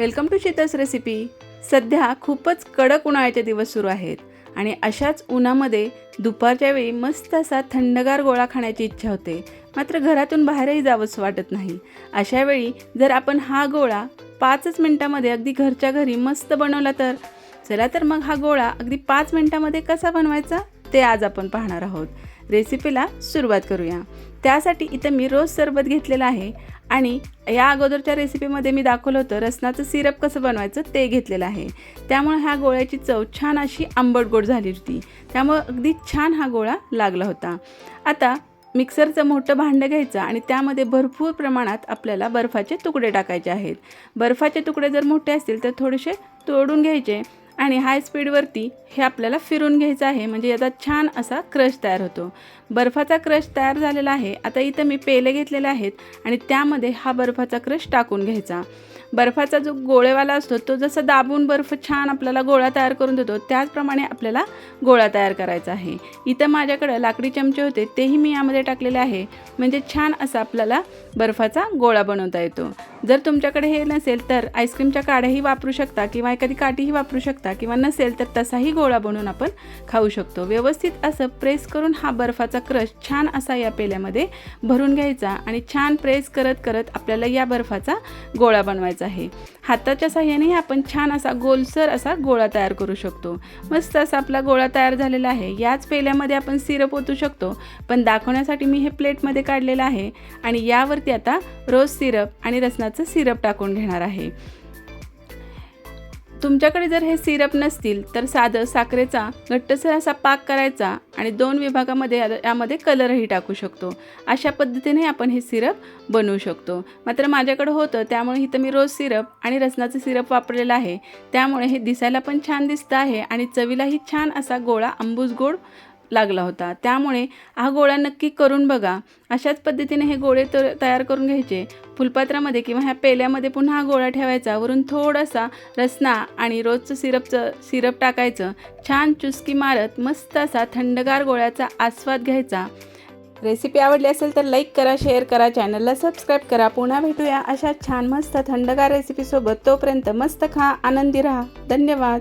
Welcome to शेतस recipe. सध्या खूपच कडक उन्हाळ्याचे दिवस सुरू आहेत आणि अशाच उन्हामध्ये दुपारच्या वेळी मस्त असा थंडगार गोळा खाण्याची इच्छा होते. मात्र घरातून बाहेरही जावंसं वाटत नाही. अशा वेळी जर आपण हा गोळा पाचच मिनटामध्ये अगदी घरच्या घरी मस्त बनवला तर? चला तर मग हा गोळा अगदी पाच मिनटामध्ये कसा बनवायचा? ते आज आपण पाहणार आहोत. रेसिपीला सुरुवात करूया. त्यासाठी इथं मी रोज सरबत घेतलेलं आहे आणि या अगोदरच्या रेसिपीमध्ये मी दाखवलं होतं रसनाचं सिरप कसं बनवायचं ते घेतलेलं आहे. त्यामुळे ह्या गोळ्याची चव छान अशी आंबट गोड झाली होती. त्यामुळं अगदी छान हा गोळा लागला होता. आता मिक्सरचं मोठं भांडं घ्यायचं आणि त्यामध्ये भरपूर प्रमाणात आपल्याला बर्फाचे तुकडे टाकायचे आहेत. बर्फाचे तुकडे जर मोठे असतील तर थोडेसे तोडून घ्यायचे. आणि हाय स्पीडवरती हे आपल्याला फिरून घ्यायचं आहे. म्हणजे याचा छान असा क्रश तयार होतो. बर्फाचा क्रश तयार झालेला आहे. आता इथं मी पेले घेतलेले आहेत आणि त्यामध्ये हा बर्फाचा क्रश टाकून घ्यायचा. बर्फाचा जो गोळेवाला असतो तो जसा दाबून बर्फ छान आपल्याला गोळा तयार करून देतो त्याचप्रमाणे आपल्याला गोळा तयार करायचा आहे. इथं माझ्याकडं लाकडी चमचे होते तेही मी यामध्ये टाकलेले आहे. म्हणजे छान असा आपल्याला बर्फाचा गोळा बनवता येतो. जर तुमच्याकडे हे नसेल तर आईस्क्रीमच्या काड्याही वापरू शकता किंवा एखादी काठीही वापरू शकता किंवा नसेल तर तसाही गोळा बनवून आपण खाऊ शकतो. व्यवस्थित असं प्रेस करून हा बर्फाचा क्रश छान असा या पेल्यामध्ये भरून घ्यायचा आणि छान प्रेस करत करत आपल्याला या बर्फाचा गोळा बनवायचा आहे. हाताच्या साह्यानेही आपण छान असा गोलसर असा गोळा तयार करू शकतो. मस्त असा आपला गोळा तयार झालेला आहे. याच पेल्यामध्ये आपण सिरप ओतू शकतो. पण दाखवण्यासाठी मी हे प्लेटमध्ये काढलेलं आहे. आणि यावरती आता रोज सिरप आणि रसनाचं सिरप टाकून घेणार आहे. तुमच्याकडे जर हे सिरप नसतील तर साधं साखरेचा घट्टसर असा पाक करायचा आणि दोन विभागामध्ये यामध्ये कलरही टाकू शकतो. अशा पद्धतीने आपण हे सिरप बनवू शकतो. मात्र माझ्याकडं होतं त्यामुळे इथं मी रोज सिरप आणि रसनाचं सिरप वापरलेलं आहे. त्यामुळे हे दिसायला पण छान दिसतं आहे आणि चवीलाही छान असा गोळा अंबूस गोड लागला होता. त्यामुळे हा गोळा नक्की करून बघा. अशाच पद्धतीने हे गोळे तर तयार करून घ्यायचे. फुलपात्रामध्ये किंवा ह्या पेल्यामध्ये पुन्हा हा गोळा ठेवायचा. वरून थोडासा रसना आणि रोजचं सिरपचं सिरप टाकायचं. छान चुस्की मारत मस्त असा थंडगार गोळ्याचा आस्वाद घ्यायचा. रेसिपी आवडली असेल तर लाईक करा शेअर करा चॅनलला सबस्क्राईब करा. पुन्हा भेटूया अशा छान मस्त थंडगार रेसिपीसोबत तोपर्यंत मस्त खा आनंदी राहा. धन्यवाद.